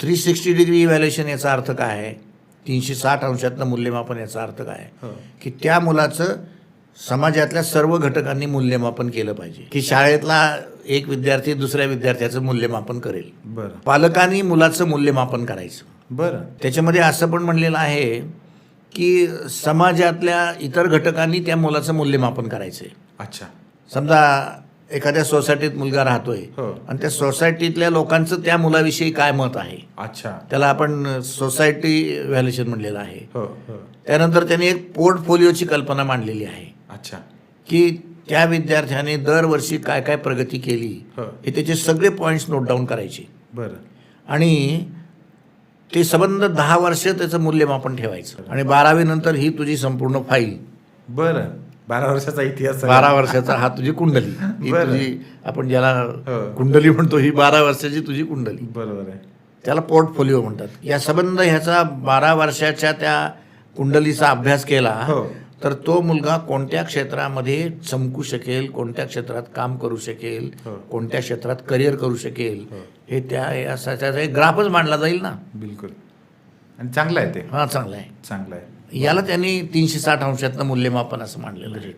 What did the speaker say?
Three sixty degree evaluation याचा अर्थ काय आहे? तीनशे साठ अंशातलं मूल्यमापन याचा अर्थ काय आहे? हो. की त्या मुलाचं समाजातल्या सर्व घटकांनी मूल्यमापन केलं पाहिजे. की शाळेतला एक विद्यार्थी दुसऱ्या विद्यार्थ्याचं मूल्यमापन करेल. बरं. पालकांनी मुलाचं मूल्यमापन करायचं. बरं. त्याच्यामध्ये असं पण म्हणलेलं आहे की समाजातल्या इतर घटकांनी त्या मुलाचं मूल्यमापन करायचं आहे अच्छा. समजा एखाद्या सोसायटीत मुलगा राहतोय. हो. आणि त्या सोसायटीतल्या लोकांचं त्या मुलाविषयी काय मत आहे? अच्छा. त्याला आपण सोसायटी व्हॅल्युएशन म्हणलेलं आहे. हो हो. त्यानंतर त्यांनी एक पोर्टफोलिओची कल्पना मांडलेली आहे. अच्छा. की त्या विद्यार्थ्याने दरवर्षी काय काय प्रगती केली हो. हे त्याचे सगळे पॉईंट्स नोट डाऊन करायचे. बरं. आणि ते संबंध दहा वर्ष त्याचं मूल्यमापन ठेवायचं. आणि बारावी नंतर ही तुझी संपूर्ण फाईल बरं. बारा वर्षाचा इतिहास. बारा वर्षाचा हा तुझी कुंडली ही. तुझी आपण ज्याला हो. कुंडली म्हणतो ही बारा वर्षाची तुझी कुंडली बरोबर आहे त्याला पोर्टफोलिओ म्हणतात या संबंध ह्याचा बारा वर्षाच्या त्या कुंडलीचा अभ्यास केला हो. तर तो मुलगा कोणत्या क्षेत्रामध्ये चमकू शकेल कोणत्या क्षेत्रात काम करू शकेल हो. कोणत्या क्षेत्रात करिअर करू शकेल हे त्या त्याचा ग्राफच मांडला जाईल ना बिलकुल आणि चांगलं आहे ते हा चांगला आहे चांगलं आहे याला त्यांनी तीनशे साठ अंशातलं मूल्यमापन असं मांडलेलं रेट